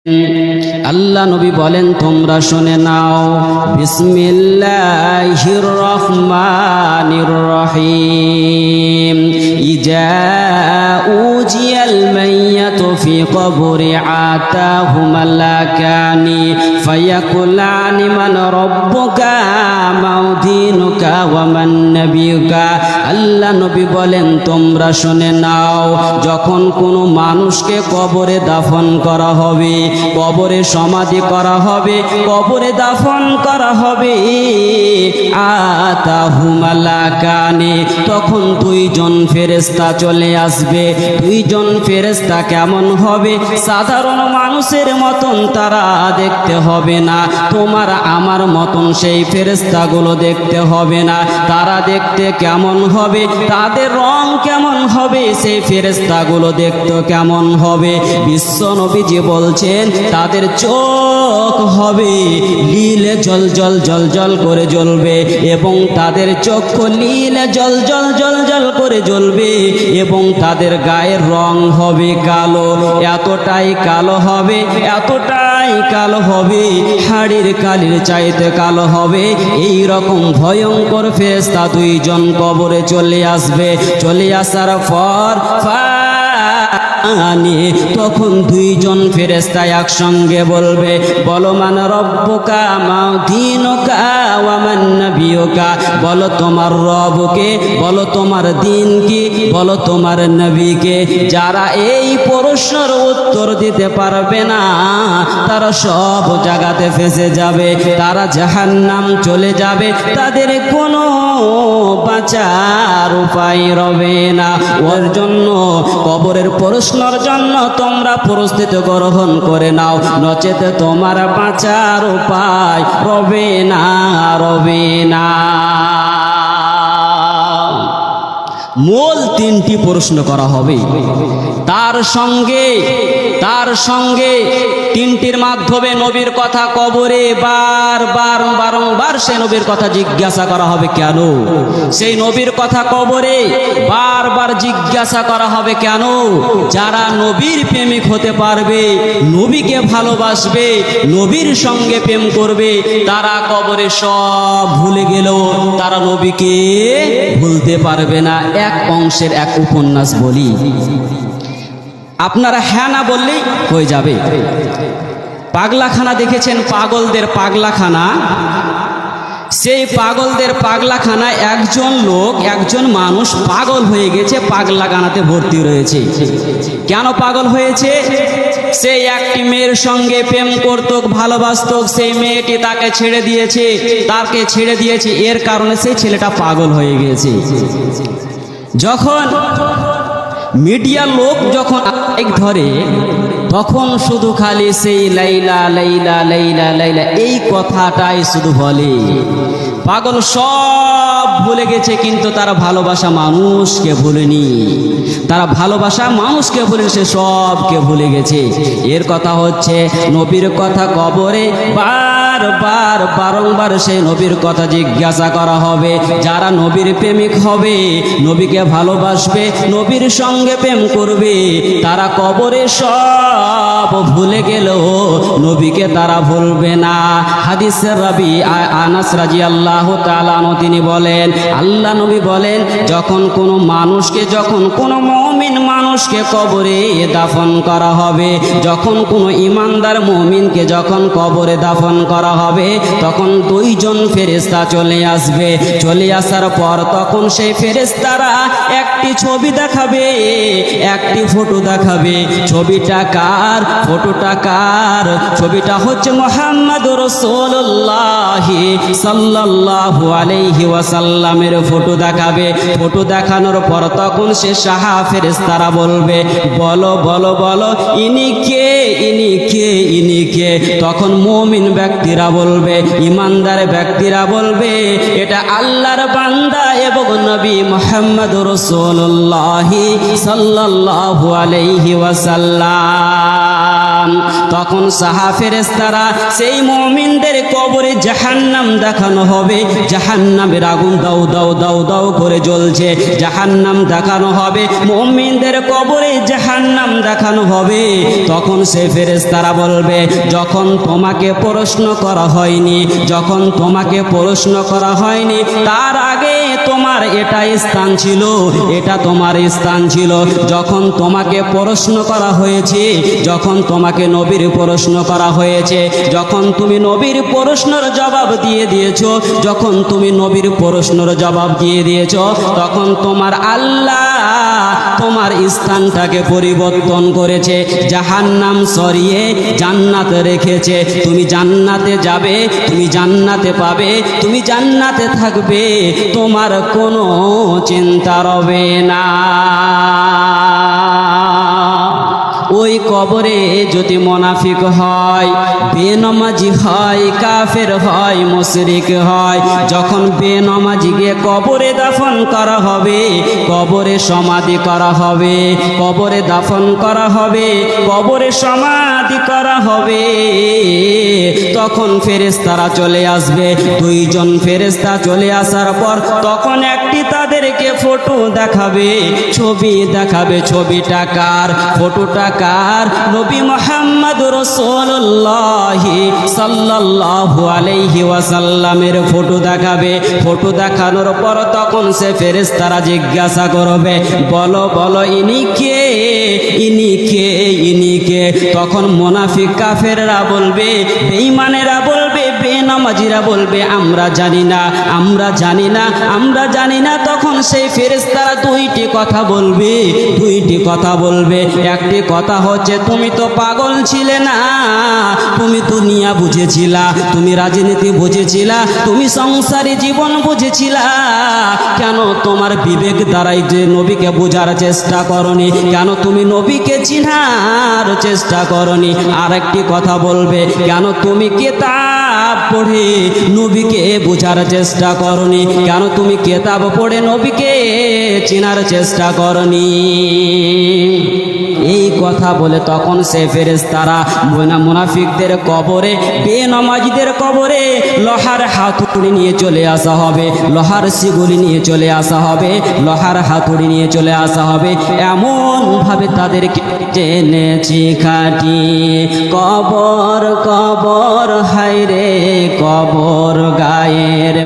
আল্লাহ নবী বলেন, তোমরা শুনে নাও, বিসমিল্লাহির রহমানির রহিম। ইজা উজিয়াল মাইয়াতু ফি কবরি আতাহুম লাকানি ফায়াকুলানি মান রব্বুকা, মাউদিনুকা ওয়া মান নাবিয়ুকা। আল্লাহ নবী বলেন, তোমরা শুনে নাও, যখন কোনো মানুষকে কবরে দাফন করা হবে কবরে সমাধি করা হবে, কবরে দাফন করা হবে। আতাহুমালাকানে তখন দুইজন ফেরেস্তা চলে আসবে। দুইজন ফেরেস্তা কেমন হবে? সাধারণ মানুষের মতন তারা দেখতে হবে না। তোমার আমার মতন সেই ফেরেস্তাগুলো দেখতে হবে না। তারা দেখতে কেমন হবে? তাদের রং কেমন হবে? সেই ফেরেস্তাগুলো দেখতে কেমন হবে? বিশ্ব নবীজি তাদের চোখ হবে লীলে জল জল জল জল করে জ্বলবে এবং তাদের চক্ষু নীলে জল জল জল জল করে জ্বলবে এবং তাদের গায়ের রং হবে কালো। এতটাই কালো হবে, এতটাই কালো হবে, হাড়ির কালির চাইতে কালো হবে। এই রকম ভয়ঙ্কর ফেরেশতা দুইজন কবরে চলে আসবে। চলে আসার পর আনে। তখন দুইজন ফেরেস্তা একসঙ্গে বলবে বলো মান রব্বকা মাও দিনকা বলো তোমার রবকে, বলো তোমার দিন কি বলো তোমার নবীকে। যারা এই প্রশ্নের উত্তর দিতে পারবে না, তারা সব জায়গাতে ফেসে যাবে। তারা জাহান্নাম চলে যাবে। তাদের কোনো বাঁচার উপায় রবে না। ওর জন্য কবরের প্রশ্নর জন্য তোমরা প্রস্তুত গ্রহণ করে নাও। নচেতে তোমার বাঁচার উপায় রবে না রবে না। মূল তিনটি প্রশ্ন করা হবে। তার সঙ্গে তার সঙ্গে তিনটির মাধ্যমে নবীর কথা কবরে বার বার, বারংবার সে নবীর কথা জিজ্ঞাসা করা হবে কেন? সেই নবীর কথা কবরে বারবার জিজ্ঞাসা করা হবে কেন? যারা নবীর প্রেমিক হতে পারবে, নবীকে ভালোবাসবে, নবীর সঙ্গে প্রেম করবে, তারা কবরে সব ভুলে গেলেও তারা নবীকে ভুলতে পারবে না। এক অংশের এক উপন্যাস বলি। আপনারা হ্যাঁ না বললেই হয়ে যাবে। পাগলাখানা দেখেছেন পাগলদের পাগলাখানা? সেই পাগলদের পাগলাখানায় একজন লোক, একজন মানুষ পাগল হয়ে গেছে পাগলাখানাতে ভর্তি রয়েছে। কেন পাগল হয়েছে? সেই একটি মেয়ের সঙ্গে প্রেম করত ভালোবাসত, সেই মেয়েটি তাকে ছেড়ে দিয়েছে, তাকে ছেড়ে দিয়েছে, এর কারণে সেই ছেলেটা পাগল হয়ে গেছে। যখন মিডিয়া লোক যখন এক ধরে, তখন শুধু খালি সেই লাইলা লাইলা লাইলা লাইলা, এই কথাটাই শুধু বলে। পাগল সব ভুলে গেছে, কিন্তু তারা ভালোবাসা মানুষকে ভুলেনি। তারা ভালোবাসা মানুষকে ভুলে সে সবকে ভুলে গেছে। এর কথা হচ্ছে, নবীর কথা কবরে বার বার বারংবার সেই নবীর কথা জিজ্ঞাসা করা হবে। যারা নবীর প্রেমিক হবে, নবীকে ভালোবাসবে, নবীর সঙ্গে প্রেম করবে, তারা কবরে সব ভুলে গেলেও নবীকে তারা ভুলবে না। হাদিসের রবি আনাস রাজি আল্লাহ তালানো তিনি বলেন, আল্লাহ নবী বলেন, যখন কোনো মানুষকে, যখন কোনো মমিন মানুষকে কবরে দাফন করা হবে, যখন কোনো ইমানদার মমিনকে যখন কবরে দাফন করা হবে, তখন দুইজন ফেরেস্তা চলে আসবে। চলে আসার পর তখন সেই ফেরেস্তারা একটি ছবি দেখাবে, একটি ফটো দেখাবে। ছবিটা কার? ফটোটা কার? ছবিটা হচ্ছে মোহাম্মদ রসোল্লাহ ওয়াসাল্লামের ফটো দেখাবে। ফটো দেখানোর পর তখন সে সাহা ফেরেস্তারা বলবে, বলো বলো বলো, ইনি কে? ইনি কে? ইনি কে? তখন মুমিন ব্যক্তিরা বলবে, ইমানদার ব্যক্তিরা বলবে, এটা আল্লাহর বান্দা এবং নবী মোহাম্মদ রসুল্লাহ সাল্লাল্লাহু আলাইহি ওয়াসাল্লাম। তখন সাহা ফেরেস্তারা সেই মমিনদের কবরে জাহান্নাম দেখানো হবে। জাহান্নামের আগুন দাও দাও দাও দাও করে জ্বলছে। জাহান্নাম দেখানো হবে। মমিনদের কবরে জাহান্নাম দেখানো হবে। তখন সে ফেরেস্তারা বলবে, যখন তোমাকে প্রশ্ন করা হয়নি, যখন তোমাকে প্রশ্ন করা হয়নি, তার আগে তোমার এটা স্থান ছিল, এটা তোমার স্থান ছিল। যখন তোমাকে প্রশ্ন করা হয়েছে, যখন তোমাকে নবীর প্রশ্ন করা হয়েছে। যখন তুমি নবীর প্রশ্নের জবাব দিয়ে দিয়েছ, যখন তুমি নবীর প্রশ্নের জবাব দিয়ে দিয়েছ, তখন তোমার আল্লাহ তোমার স্থানটাকে পরিবর্তন করেছে, জাহান্নাম সরিয়ে জান্নাতে রেখেছে। তুমি জান্নাতে যাবে, তুমি জান্নাতে পাবে, তুমি জান্নাতে থাকবে, তোমার কোনো চিন্তা রবে না। কবরে যদি মোনাফিক হয়, বেনমাজি হয়, কাফের হয়, মুশরিক হয়, যখন বেনমাজিকে কবরে দাফন করা হবে, কবরে সমাধি করা হবে, কবরে দাফন করা হবে, কবরে সমাধি করা হবে, তখন ফেরেস্তারা চলে আসবে। দুইজন ফেরেস্তা চলে আসার পর তখন একটি তাদেরকে ফটো দেখাবে, ছবি দেখাবে, ছবিটা কার, ফটোটা কার? নবী মোহাম্মদ রসোল্লাহি সাল্লাহু আলাইহি ওয়াসাল্লামের ফটো দেখাবে। ফটো দেখানোর পর তখন সে ফেরেস্তারা জিজ্ঞাসা করবে, বলো বলো, ইনি কে? ইনি কে? ইনি কে? তখন মোনাফিক কাফেররা বলবে, বেঈমানেরা বলবে বেনামাজিরা বলবে, আমরা জানি না, আমরা জানি না, আমরা জানি না। তখন সেই ফেরেস্তারা দুইটি কথা বলবে, দুইটি কথা বলবে। একটি কথা হচ্ছে, তুমি তো পাগল ছিলে না, তুমি দুনিয়া বুঝেছিলা, তুমি রাজনীতি বুঝেছিলা, তুমি সংসারী জীবন বুঝেছিলা। কেন তোমার বিবেক দ্বারাই যে নবীকে বোঝার চেষ্টা করনি, কেন তুমি নবীকে চিনার চেষ্টা করনি? আর একটি কথা বলবে, কেন তুমি কেতাব পড়ে, নবীকে বোঝার চেষ্টা করনি। কেন তুমি কেতাব পড়ে নবীকে চেনার চেষ্টা করনি? এই কথা বলে তখন সে ফেরেস্তারা মোনা মুনাফিকদের কবরে, বেনমাজিদের কবরে লোহার হাতুড়ি নিয়ে চলে আসা হবে, লোহার শিগুলি নিয়ে চলে আসা হবে, লোহার হাতুড়ি নিয়ে চলে আসা হবে। এমন ভাবে তাদেরকে জেনেছি খাটি। কবর কবর হাইরে কবর গায়ের